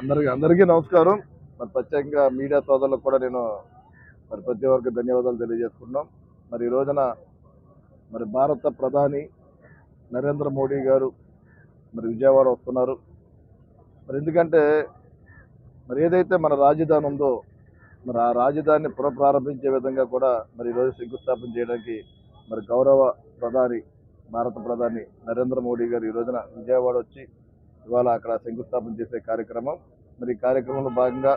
అందరికి అందరికీ నమస్కారం. మరి ప్రత్యేకంగా మీడియా సోదరులకు కూడా నేను మరి ప్రతి ఒక్కరికి ధన్యవాదాలు తెలియజేసుకుంటున్నాం. మరి ఈ రోజున మరి భారత ప్రధాని నరేంద్ర మోడీ గారు మరి విజయవాడ వస్తున్నారు. మరి ఎందుకంటే మరి ఏదైతే మన రాజధాని ఉందో మరి ఆ రాజధానిని పునఃప్రారంభించే విధంగా కూడా మరి ఈరోజు శంకుస్థాపన చేయడానికి మరి గౌరవ ప్రధాని భారత ప్రధాని నరేంద్ర మోడీ గారు ఈ రోజున విజయవాడ వచ్చి ఇవాళ అక్కడ శంకుస్థాపన చేసే కార్యక్రమం. మరి ఈ కార్యక్రమంలో భాగంగా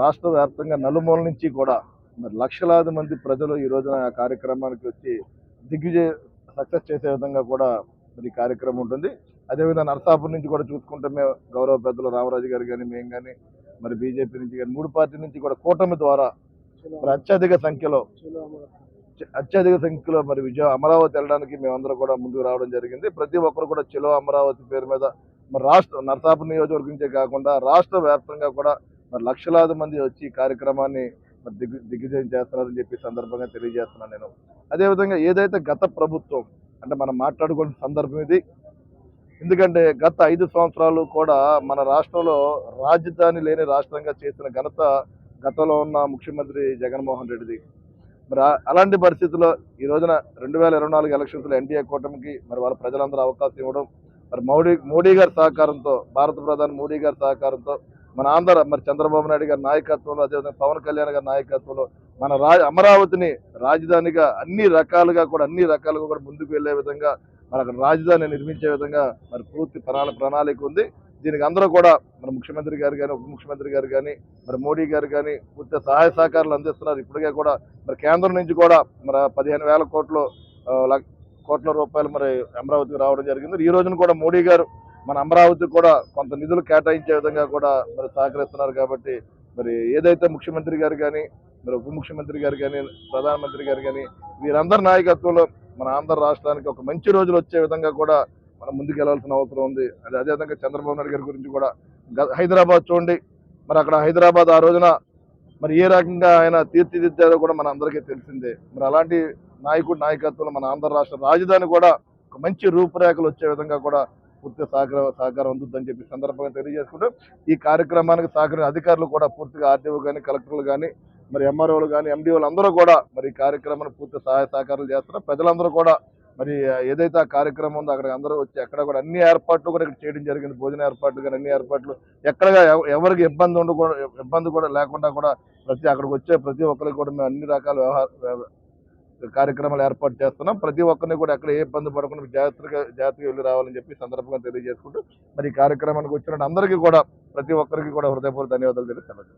రాష్ట్ర వ్యాప్తంగా నలుమూల నుంచి కూడా మరి లక్షలాది మంది ప్రజలు ఈ రోజున ఆ కార్యక్రమానికి వచ్చి దిగ్విజయ సక్సెస్ చేసే విధంగా కూడా మరి కార్యక్రమం ఉంటుంది. అదేవిధంగా నరసాపురం నుంచి కూడా చూసుకుంటే మేము గౌరవ పెద్దలు రామరాజు గారు కానీ మేము కానీ మరి బీజేపీ నుంచి కానీ మూడు పార్టీల నుంచి కూడా కూటమి ద్వారా మరి అత్యధిక సంఖ్యలో అత్యధిక సంఖ్యలో మరి విజయ అమరావతి వెళ్ళడానికి మేమందరం కూడా ముందుకు రావడం జరిగింది. ప్రతి ఒక్కరు కూడా చెలో అమరావతి పేరు మీద మరి రాష్ట్ర నరసాపురం నియోజకవర్గం నుంచే కాకుండా రాష్ట్ర వ్యాప్తంగా కూడా మరి లక్షలాది మంది వచ్చి కార్యక్రమాన్ని మరి దిగ్గు దిగ్విజయం చేస్తున్నారని చెప్పి సందర్భంగా తెలియజేస్తున్నాను నేను. అదేవిధంగా ఏదైతే గత ప్రభుత్వం అంటే మనం మాట్లాడుకున్న సందర్భం ఇది. ఎందుకంటే గత ఐదు సంవత్సరాలు కూడా మన రాష్ట్రంలో రాజధాని లేని రాష్ట్రంగా చేసిన ఘనత గతంలో ఉన్న ముఖ్యమంత్రి జగన్మోహన్ రెడ్డిది. మరి అలాంటి పరిస్థితుల్లో ఈ రోజున రెండు వేల ఇరవై నాలుగు ఎలక్షన్స్లో ఎన్డీఏ కూటమికి మరి వాళ్ళ ప్రజలందరూ అవకాశం ఇవ్వడం మరి మోడీ మోడీ గారి సహకారంతో భారత ప్రధాని మోడీ గారి సహకారంతో మన ఆంధ్ర మరి చంద్రబాబు నాయుడు గారి నాయకత్వంలో అదేవిధంగా పవన్ కళ్యాణ్ గారి నాయకత్వంలో మన రా అమరావతిని రాజధానిగా అన్ని రకాలుగా కూడా అన్ని రకాలుగా కూడా ముందుకు వెళ్ళే విధంగా మరి అక్కడ రాజధాని నిర్మించే విధంగా మరి పూర్తి ప్రణాళిక ఉంది. దీనికి అందరూ కూడా మన ముఖ్యమంత్రి గారు కానీ ఉప ముఖ్యమంత్రి గారు కానీ మరి మోడీ గారు కానీ పూర్తి సహాయ సహకారాలు అందిస్తున్నారు. ఇప్పటికే కూడా మరి కేంద్రం నుంచి కూడా మరి పదిహేను వేల కోట్లు కోట్ల రూపాయలు మరి అమరావతికి రావడం జరిగింది. ఈ రోజున కూడా మోడీ గారు మన అమరావతికి కూడా కొంత నిధులు కేటాయించే విధంగా కూడా మరి సహకరిస్తున్నారు కాబట్టి మరి ఏదైతే ముఖ్యమంత్రి గారు కానీ మరి ఉప ముఖ్యమంత్రి గారు కానీ ప్రధానమంత్రి గారు కానీ వీరందరి నాయకత్వంలో మన ఆంధ్ర రాష్ట్రానికి ఒక మంచి రోజులు వచ్చే విధంగా కూడా మనం ముందుకు వెళ్ళాల్సిన అవసరం ఉంది. అదే అదేవిధంగా చంద్రబాబు నాయుడు గారి గురించి కూడా గ- హైదరాబాద్ చూడండి. మరి అక్కడ హైదరాబాద్ ఆ రోజున మరి ఏ రకంగా ఆయన తీర్చిదిద్దారో కూడా మన అందరికీ తెలిసిందే. మరి అలాంటి నాయకుడు నాయకత్వంలో మన ఆంధ్ర రాష్ట్ర రాజధాని కూడా ఒక మంచి రూపురేఖలు వచ్చే విధంగా కూడా పూర్తి సహకారం సహకారం అందుతుందని చెప్పి సందర్భంగా తెలియజేసుకుంటూ ఈ కార్యక్రమానికి సహకరించిన అధికారులు కూడా పూర్తిగా ఆర్టీఓ కానీ కలెక్టర్లు కానీ మరి ఎంఆర్ఓలు కానీ ఎండిఓలు అందరూ కూడా మరి ఈ కార్యక్రమాన్ని పూర్తి సహాయ సహకారాలు చేస్తున్నారు. ప్రజలందరూ కూడా మరి ఏదైతే ఆ కార్యక్రమం ఉందో అక్కడ అందరూ వచ్చి ఎక్కడ కూడా అన్ని ఏర్పాట్లు కూడా ఇక్కడ చేయడం జరిగింది. భోజన ఏర్పాట్లు కానీ అన్ని ఏర్పాట్లు. ఎక్కడ ఎవరికి ఇబ్బంది ఉండకూడదు ఇబ్బంది కూడా లేకుండా కూడా ప్రతి అక్కడికి వచ్చే ప్రతి ఒక్కరికి కూడా మేము అన్ని రకాల వ్యవహార వ్యవ- కార్యక్రమాలు ఏర్పాటు చేస్తున్నాం. ప్రతి ఒక్కరిని కూడా ఎక్కడ ఏ ఇబ్బంది పడకుండా జాగ్రత్తగా జాగ్రత్తగా వెళ్ళి రావాలని చెప్పి సందర్భంగా తెలియజేసుకుంటూ మరి ఈ కార్యక్రమానికి వచ్చిన అందరికీ కూడా ప్రతి ఒక్కరికి కూడా హృదయపూర్వక ధన్యవాదాలు తెలియజేస్తున్నాను.